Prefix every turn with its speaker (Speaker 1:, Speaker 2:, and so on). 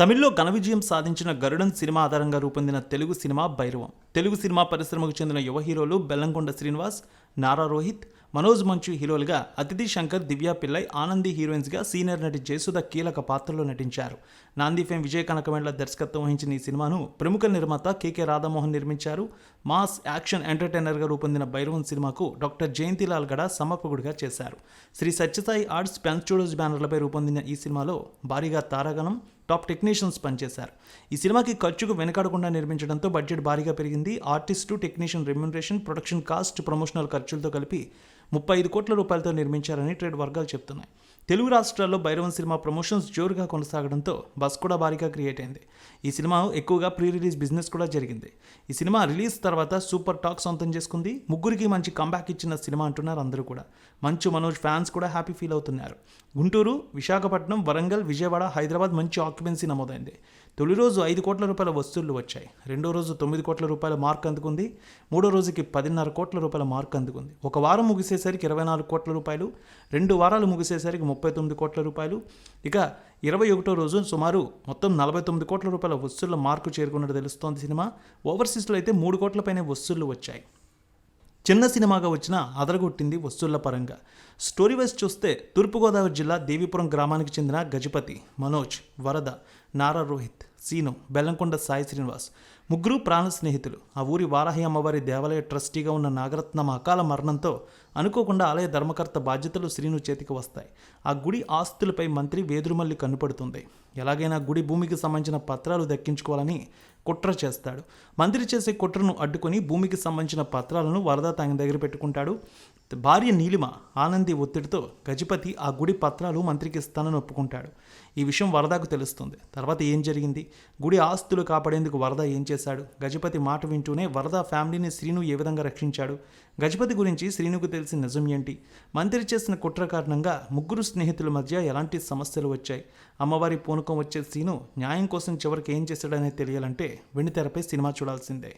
Speaker 1: తమిళ్ళో ఘన విజయం సాధించిన గరుడన్ సినిమా ఆధారంగా రూపొందిన తెలుగు సినిమా భైరవం. తెలుగు సినిమా పరిశ్రమకు చెందిన యువ హీరోలు బెల్లంకొండ శ్రీనివాస్ నారా రోహిత్ మనోజ్ మంచు హీరోలుగా అతిథి శంకర్ దివ్యా పిల్లై ఆనంది హీరోయిన్స్గా సీనియర్ నటి జయసుధ కీలక పాత్రలో నటించారు. నాంది ఫేమ్ విజయ కనకమేళ్ళ దర్శకత్వం వహించిన ఈ సినిమాను ప్రముఖ నిర్మాత కేకే రాధామోహన్ నిర్మించారు. మాస్ యాక్షన్ ఎంటర్టైనర్గా రూపొందిన భైరవం సినిమాకు డాక్టర్ జయంతిలాల్ గడ సమర్పకుడిగా చేశారు. Shri Satyasai arts pen studios బ్యానర్లపై రూపొందిన ఈ సినిమాలో భారీగా తారాగణం టాప్ టెక్నీషియన్స్ పనిచేశారు. ఈ సినిమాకి ఖర్చుకు వెనకాడకుండా నిర్మించడంతో బడ్జెట్ భారీగా పెరిగింది. Artist technician remuneration production cost promotional ఖర్చులతో కలిపి ముప్పై ఐదు కోట్ల రూపాయలతో నిర్మించారని ట్రేడ్ వర్గాలు చెప్తున్నాయి. తెలుగు రాష్ట్రాల్లో భైరవన్ సినిమా ప్రమోషన్స్ జోరుగా కొనసాగడంతో బస్ కూడా భారీగా క్రియేట్ అయింది. ఈ సినిమా ఎక్కువగా ప్రీ రిలీజ్ బిజినెస్ కూడా జరిగింది. ఈ సినిమా రిలీజ్ తర్వాత సూపర్ టాక్ సొంతం చేసుకుంది. ముగ్గురికి మంచి కంబ్యాక్ ఇచ్చిన సినిమా అంటున్నారు అందరూ కూడా. మంచు మనోజ్ ఫ్యాన్స్ కూడా హ్యాపీ ఫీల్ అవుతున్నారు. గుంటూరు విశాఖపట్నం వరంగల్ విజయవాడ హైదరాబాద్ మంచి ఆక్యుపెన్సీ నమోదైంది. తొలి రోజు ఐదు కోట్ల రూపాయల వస్తువులు వచ్చాయి. రెండో రోజు తొమ్మిది కోట్ల రూపాయల మార్క్ అందుకుంది. మూడో రోజుకి పదిన్నర కోట్ల రూపాయల మార్క్ అందుకుంది. ఒక వారం ముగిసే ముగిసేసరికి ఇరవై నాలుగు కోట్ల రూపాయలు రెండు వారాలు ముగిసేసరికి ముప్పై తొమ్మిది కోట్ల రూపాయలు. ఇక ఇరవై ఒకటో రోజు సుమారు మొత్తం నలభై తొమ్మిది కోట్ల రూపాయల వస్తువుల మార్కు చేరుకున్నట్టు తెలుస్తోంది సినిమా. ఓవర్సీస్లో అయితే మూడు కోట్లపైనే వస్తువులు వచ్చాయి. చిన్న సినిమాగా వచ్చిన అదరగొట్టింది వస్తువుల పరంగా. స్టోరీ వైజ్ చూస్తే తూర్పుగోదావరి జిల్లా దేవీపురం గ్రామానికి చెందిన గజపతి మనోజ్ వరద నారా రోహిత్. సీను బెల్లంకొండ సాయి శ్రీనివాస్ ముగ్గురు ప్రాణ స్నేహితులు. ఆ ఊరి వారాహి అమ్మవారి దేవాలయ ట్రస్టీగా ఉన్న నాగరత్నం అకాల మరణంతో అనుకోకుండా ఆలయ ధర్మకర్త బాధ్యతలు శ్రీను చేతికి వస్తాయి. ఆ గుడి ఆస్తులపై మంత్రి వేదురుమల్లి కన్నుపడుతుంది. ఎలాగైనా గుడి భూమికి సంబంధించిన పత్రాలు దక్కించుకోవాలని కుట్ర చేస్తాడు. మంత్రి చేసే కుట్రను అడ్డుకొని భూమికి సంబంధించిన పత్రాలను వరద తన దగ్గర పెట్టుకుంటాడు. భార్య నీలిమ ఆనంది ఒత్తిడితో గజపతి ఆ గుడి పత్రాలు మంత్రికి ఇస్తానని ఒప్పుకుంటాడు. ఈ విషయం వరదాకు తెలుస్తుంది. తర్వాత ఏం జరిగింది? గుడి ఆస్తులు కాపాడేందుకు వరద ఏం చేశాడు? గజపతి మాట వింటూనే వరద ఫ్యామిలీని శ్రీను ఏ విధంగా రక్షించాడు? గజపతి గురించి శ్రీనుకు తెలిసిన నిజం ఏంటి? మంత్రి చేసిన కుట్ర కారణంగా ముగ్గురు స్నేహితుల మధ్య ఎలాంటి సమస్యలు వచ్చాయి? అమ్మవారి పూనకం వచ్చే శ్రీను న్యాయం కోసం చివరికి ఏం చేశాడనేది తెలియాలంటే వెండితెరపై సినిమా చూడాల్సిందే.